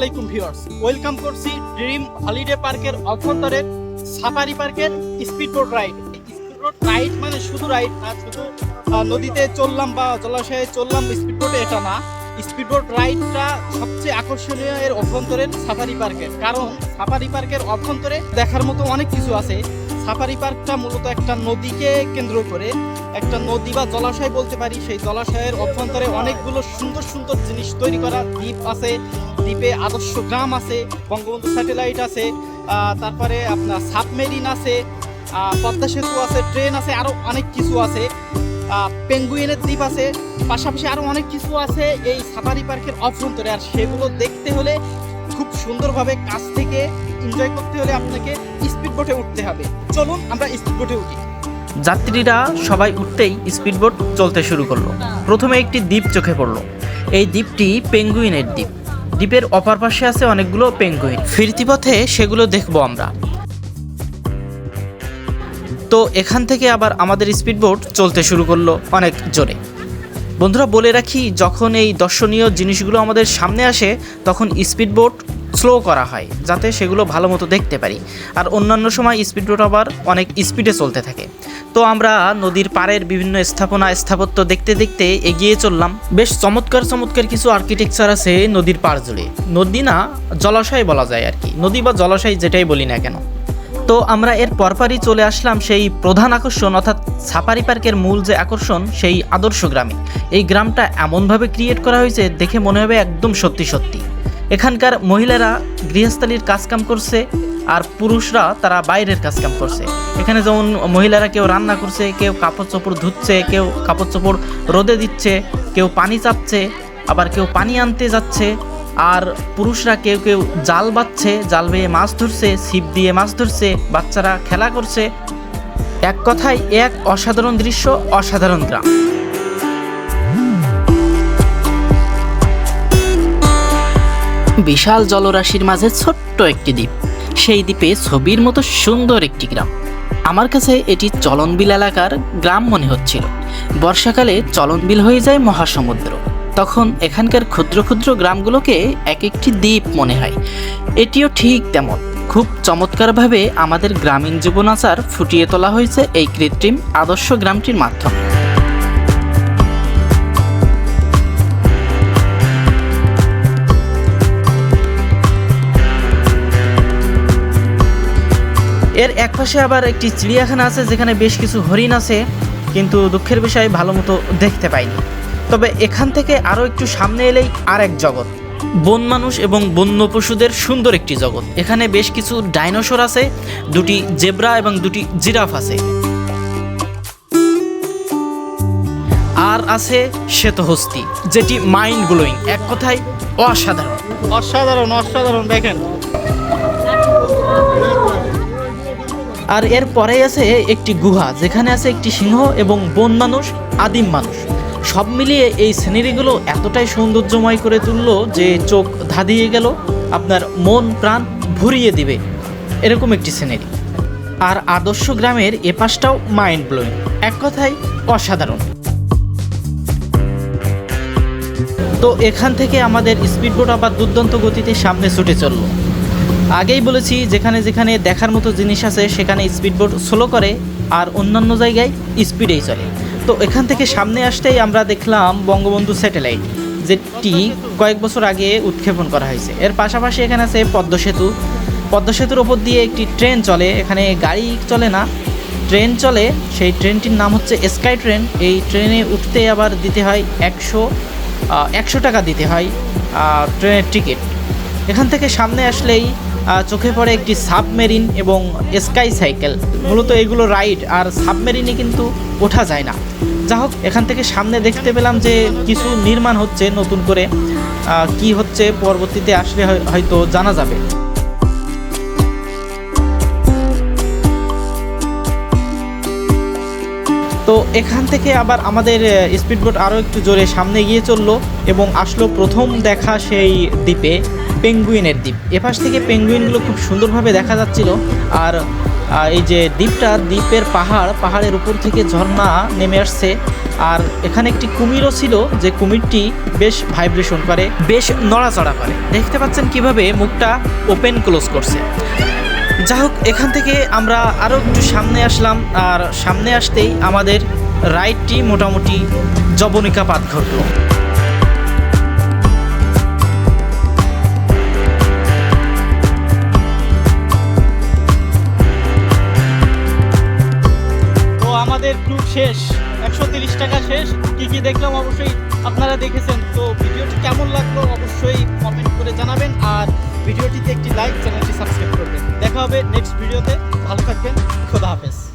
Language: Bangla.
আলাইকুম ভিউয়ার্স। ওয়েলকাম করছি ড্রিম হলিডে পার্কের অভ্যন্তরের সাফারি পার্কের speed boat ride. Speed boat ride মানে শুধু রাইড না, শুধু নদীতে চললাম বা জলাশয়ে চললাম স্পিড বোটে এটা না। স্পিড বোট রাইডটা সবচেয়ে আকর্ষণীয় এর অভ্যন্তরের সাফারি পার্কের। কারণ সাফারি পার্কের অভ্যন্তরে দেখার মতো অনেক কিছু আছে। সাফারি পার্কটা মূলত একটা নদীকে কেন্দ্র করে। একটা নদী বা জলাশয় বলতে পারি, সেই জলাশয়ের অভ্যন্তরে অনেকগুলো সুন্দর সুন্দর জিনিস তৈরি করা দ্বীপ আছে। দ্বীপে আদর্শ গ্রাম আছে, বঙ্গবন্ধু স্যাটেলাইট আছে তারপরে আপনার সাবমেরিন আছে পদ্মা সেতু আছে, ট্রেন আছে আরও অনেক কিছু আছে। পেঙ্গুইনের দ্বীপ আছে, পাশাপাশি আরও অনেক কিছু আছে এই সাফারি পার্কের অভ্যন্তরে। আর সেগুলো দেখতে হলে খুব সুন্দরভাবে কাছ থেকে এনজয় করতে হলে আপনাকে স্পিড বোটে উঠতে হবে। চলুন, আমরা স্পিড বোটে উঠি। যাত্রীরা সবাই উঠতেই স্পিডবোট চলতে শুরু করল। প্রথমে একটি দ্বীপ চোখে পড়ল। এই দ্বীপটি পেঙ্গুইনের দ্বীপ। দ্বীপের অপার পাশে আছে অনেকগুলো পেঙ্গুইন ফিরতি পথে সেগুলো দেখব আমরা। তো এখান থেকে আবার আমাদের স্পিডবোট চলতে শুরু করল অনেক জোরে। বন্ধুরা বলে রাখি, যখন এই দর্শনীয় জিনিসগুলো আমাদের সামনে আসে, তখন স্পিডবোট স্লো করা হয়, যাতে সেগুলো ভালো মতো দেখতে পারি। আর অন্যান্য সময় স্পিডবোট আবার অনেক স্পিডে চলতে থাকে। তো আমরা নদীর পাড়ের বিভিন্ন স্থাপনা, স্থাপত্য দেখতে দেখতে এগিয়ে চললাম। বেশ চমৎকার চমৎকার কিছু আর্কিটেকচার আছে নদীর পাড় জুড়ে। নদী না, জলাশয় বলা যায় আর কি। নদী বা জলাশয় যেটাই বলি না কেন। তো আমরা এর পরপরই চলে আসলাম সেই প্রধান আকর্ষণ, অর্থাৎ সাফারি পার্কের মূল যে আকর্ষণ, সেই আদর্শ গ্রামে। এই গ্রামটা এমনভাবে ক্রিয়েট করা হয়েছে, দেখে মনে হবে একদম সত্যি সত্যি। এখানকার মহিলারা গৃহস্থালির কাজকাম করছে, আর পুরুষরা তারা বাইরের কাজকাম করছে। এখানে যেমন মহিলারা কেউ রান্না করছে, কেউ কাপড় চোপড় ধুচ্ছে, কেউ কাপড় চোপড় রোদে দিচ্ছে, কেউ পানি চাপছে, আবার কেউ পানি আনতে যাচ্ছে। আর পুরুষরা কেউ কেউ জাল বাচ্ছে জাল বেয়ে মাছ ধরছে, ছিপ দিয়ে মাছ ধরছে, বাচ্চারা খেলা করছে। এক কথায়, এক অসাধারণ দৃশ্য, অসাধারণ গ্রাম। বিশাল জলরাশির মাঝে ছোট্ট একটি দ্বীপ। সেই দ্বীপে ছবির মতো সুন্দর একটি গ্রাম। আমার কাছে এটি চলনবিল এলাকার গ্রাম মনে হচ্ছিল। বর্ষাকালে চলনবিল হয়ে যায় মহাসমুদ্র। তখন এখানকার ক্ষুদ্র ক্ষুদ্র গ্রামগুলোকে এক একটি দ্বীপ মনে হয়। এটিও ঠিক তেমন। খুব চমৎকারভাবে আমাদের গ্রামীণ জীবনাচার ফুটিয়ে তোলা হয়েছে এই কৃত্রিম আদর্শ গ্রামটির মাধ্যমে। এর একপাশে আবার একটি চিড়িয়াখানা আছে, যেখানে বেশ কিছু হরিণ আছে, কিন্তু দুঃখের বিষয় ভালো মতো দেখতে পাইনি। তবে এখান থেকে আরও একটু সামনে এলেই আর এক জগৎ। বন মানুষ এবং বন্য পশুদের সুন্দর একটি জগৎ। এখানে বেশ কিছু ডাইনোসর আছে দুটি জেব্রা এবং দুটি জিরাফ আছে। আর আছে শ্বেতহস্তি যেটি মাইন্ড ব্লোয়িং এক কথায় অসাধারণ। অসাধারণ অসাধারণ দেখেন। আর এর পরে আছে একটি গুহা যেখানে আছে একটি সিংহ এবং বন মানুষ আদিম মানুষ। সব মিলিয়ে এই সিনারিগুলো এতটাই সৌন্দর্যময় করে তুললো যে চোখ ধাঁধিয়ে গেল, আপনার মন প্রাণ ভরিয়ে দিবে। এরকম একটি সিনারি আর আদর্শ গ্রামের এপাশটাও মাইন্ড ব্লোয়িং এক কথায় অসাধারণ। তো এখান থেকে আমাদের স্পিডবোট আবার দুর্দান্ত গতিতে সামনে ছুটে চলল। আগেই বলেছি, যেখানে যেখানে দেখার মতো জিনিস আছে, সেখানে স্পিডবোট স্লো করে আর অন্যান্য জায়গায় স্পিডেই চলে। তো এখান থেকে সামনে আসতেই আমরা দেখলাম বঙ্গবন্ধু স্যাটেলাইট, যেটি কয়েক বছর আগে উৎক্ষেপণ করা হয়েছে। এর পাশাপাশি এখানে আছে পদ্ম সেতু। পদ্ম সেতুর ওপর দিয়ে একটি ট্রেন চলে, এখানে গাড়ি চলে না, ট্রেন চলে, সেই ট্রেনটির নাম হচ্ছে স্কাই ট্রেন। এই ট্রেনে উঠতে আবার দিতে হয় একশো একশো টাকা দিতে হয় ট্রেনের টিকিট। এখান থেকে সামনে আসলেই চোখে পড়ে একটি সাবমেরিন এবং স্কাই সাইকেল মূলত এগুলো রাইড আর সাবমেরিনে কিন্তু ওঠা যায় না। যা হোক এখান থেকে সামনে দেখতে পেলাম যে কিছু নির্মাণ হচ্ছে নতুন করে। কি হচ্ছে পরবর্তীতে আসলে হয়- হয়তো জানা যাবে। তো এখান থেকে আবার আমাদের স্পিডবোট আরও একটু জোরে সামনে গিয়ে চলল এবং আসলো প্রথম দেখা সেই দ্বীপে। পেঙ্গুইনের দ্বীপ। এপাশ থেকে পেঙ্গুইনগুলো খুব সুন্দরভাবে দেখা যাচ্ছিল। আর এই যে দ্বীপটা, দ্বীপের পাহাড়, পাহাড়ের উপর থেকে ঝর্ণা নেমে আসছে। আর এখানে একটি কুমিরও ছিল, যে কুমিরটি বেশ ভাইব্রেশন করে, বেশ নড়াচড়া করে। দেখতে পাচ্ছেন কীভাবে মুখটা ওপেন ক্লোজ করছে। যা হোক, এখান থেকে আমরা আরও একটু সামনে আসলাম। আর সামনে আসতেই আমাদের রাইডটি মোটামুটি জবনিকা পাত ঘটলো। শেষ? একশো তিরিশ টাকা শেষ? কি কি দেখলাম অবশ্যই আপনারা দেখেছেন। তো ভিডিওটি কেমন লাগল অবশ্যই কমেন্ট করে জানাবেন আর ভিডিওটিতে একটি লাইক চ্যানেলটি সাবস্ক্রাইব করবেন। দেখা হবে নেক্সট ভিডিওতে ভালো থাকবেন। খোদা হাফেজ।